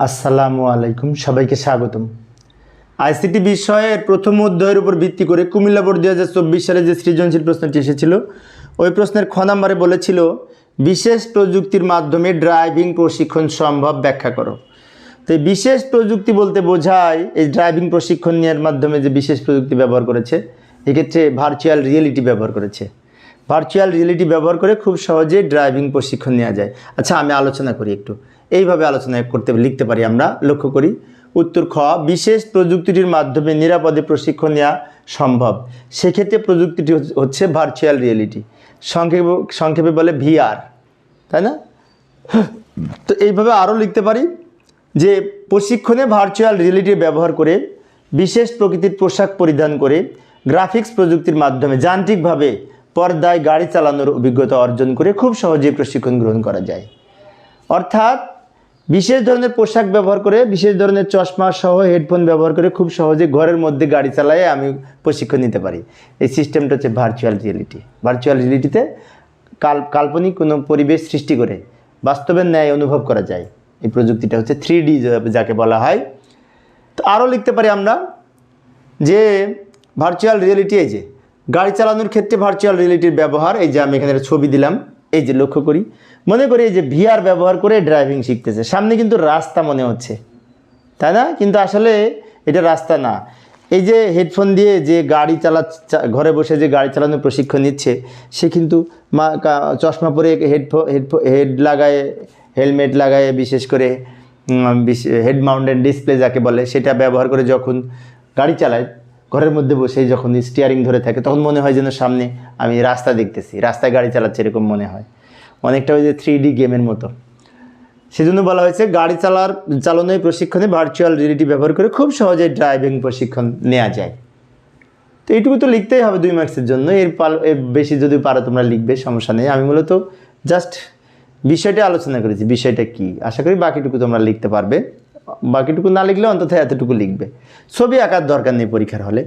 আসসালামু আলাইকুম, সবাইকে স্বাগতম। আইসিটি বিষয়ের প্রথম অধ্যায়ের উপর ভিত্তি করে কুমিল্লা বোর্ড দু হাজার চব্বিশ সালে যে সৃজনশীল প্রশ্নটি এসেছিল, ওই প্রশ্নের খ নাম্বারে বলেছিল, বিশেষ প্রযুক্তির মাধ্যমে ড্রাইভিং প্রশিক্ষণ সম্ভব, ব্যাখ্যা করো। তো বিশেষ প্রযুক্তি বলতে বোঝায়, এই ড্রাইভিং প্রশিক্ষণ নেওয়ার মাধ্যমে যে বিশেষ প্রযুক্তি ব্যবহার করেছে, এক্ষেত্রে ভার্চুয়াল রিয়েলিটি ব্যবহার করেছে। ভার্চুয়াল রিয়েলিটি ব্যবহার করে খুব সহজে ড্রাইভিং প্রশিক্ষণ নেওয়া যায়। আচ্ছা আমি আলোচনা করি একটু। এইভাবে আলোচনা করতে লিখতে পারি আমরা, লক্ষ্য করি। উত্তর খ, বিশেষ প্রযুক্তিটির মাধ্যমে নিরাপদে প্রশিক্ষণ নেওয়া সম্ভব। সেক্ষেত্রে প্রযুক্তিটি হচ্ছে- ভার্চুয়াল রিয়েলিটি সংক্ষেপে সংক্ষেপে বলে ভিআর তাই না? তো এইভাবে আরও লিখতে পারি যে, প্রশিক্ষণে ভার্চুয়াল রিয়েলিটির ব্যবহার করে, বিশেষ প্রকৃতির পোশাক পরিধান করে গ্রাফিক্স প্রযুক্তির মাধ্যমে যান্ত্রিকভাবে পর্দায় গাড়ি চালানোর অভিজ্ঞতা অর্জন করে খুব সহজেই প্রশিক্ষণ গ্রহণ করা যায়। অর্থাৎ বিশেষ ধরনের পোশাক ব্যবহার করে, বিশেষ ধরনের চশমা সহ হেডফোন ব্যবহার করে খুব সহজে ঘরের মধ্যে গাড়ি চালায় আমি প্রশিক্ষণ নিতে পারি। এই সিস্টেমটা হচ্ছে ভার্চুয়াল রিয়েলিটি ভার্চুয়াল রিয়েলিটিতে কাল, কাল্পনিক কোনো পরিবেশ সৃষ্টি করে বাস্তবের ন্যায় অনুভব করা যায়। এই প্রযুক্তিটা হচ্ছে থ্রি ডি যাকে বলা হয়। তো আরও লিখতে পারি আমরা যে ভার্চুয়াল রিয়েলিটি এই যে, গাড়ি চালানোর ক্ষেত্রে ভার্চুয়াল রিয়েলিটির ব্যবহার, এই যে আমি এখানে ছবি দিলাম। এই যে লক্ষ্য করি, মনে করি এই যে ভিআর ব্যবহার করে ড্রাইভিং শিখতেছে। সামনে কিন্তু রাস্তা মনে হচ্ছে। তাই না? কিন্তু আসলে এটা রাস্তা না। এই যে হেডফোন দিয়ে যে গাড়ি চালা ঘরে বসে যে গাড়ি চালানোর প্রশিক্ষণ নিচ্ছে, সে কিন্তু মা চশমা পরে হেডফো হেডফো হেড লাগায় হেলমেট লাগায়, বিশেষ করে হেড মাউন্টেন ডিসপ্লে যাকে বলে, সেটা ব্যবহার করে যখন গাড়ি চালায় ঘরের মধ্যে বসে যখন স্টিয়ারিং ধরে থাকে, তখন মনে হয় যেন সামনে আমি রাস্তা দেখতেছি, রাস্তায় গাড়ি চালাচ্ছে এরকম মনে হয়। অনেকটা ওই যে থ্রি ডি গেমের মতো। সেজন্য বলা হয়েছে গাড়ি চালার, চালনায় প্রশিক্ষণে ভার্চুয়াল রিয়েলিটি ব্যবহার করে খুব সহজে ড্রাইভিং প্রশিক্ষণ নেওয়া যায়। তো এইটুকু তো লিখতেই হবে দুই মার্কসের জন্য। এর পাল, এর বেশি যদি পারো তোমরা লিখবে, সমস্যা নেই। আমি মূলত জাস্ট বিষয়টা আলোচনা করেছি, বিষয়টা কি? আশা করি বাকিটুকু তোমরা লিখতে পারবে। বাকিটুকু না লিখলে অন্তত এতটুকু লিখবে। ছবি আঁকার দরকার নেই পরীক্ষার হলে।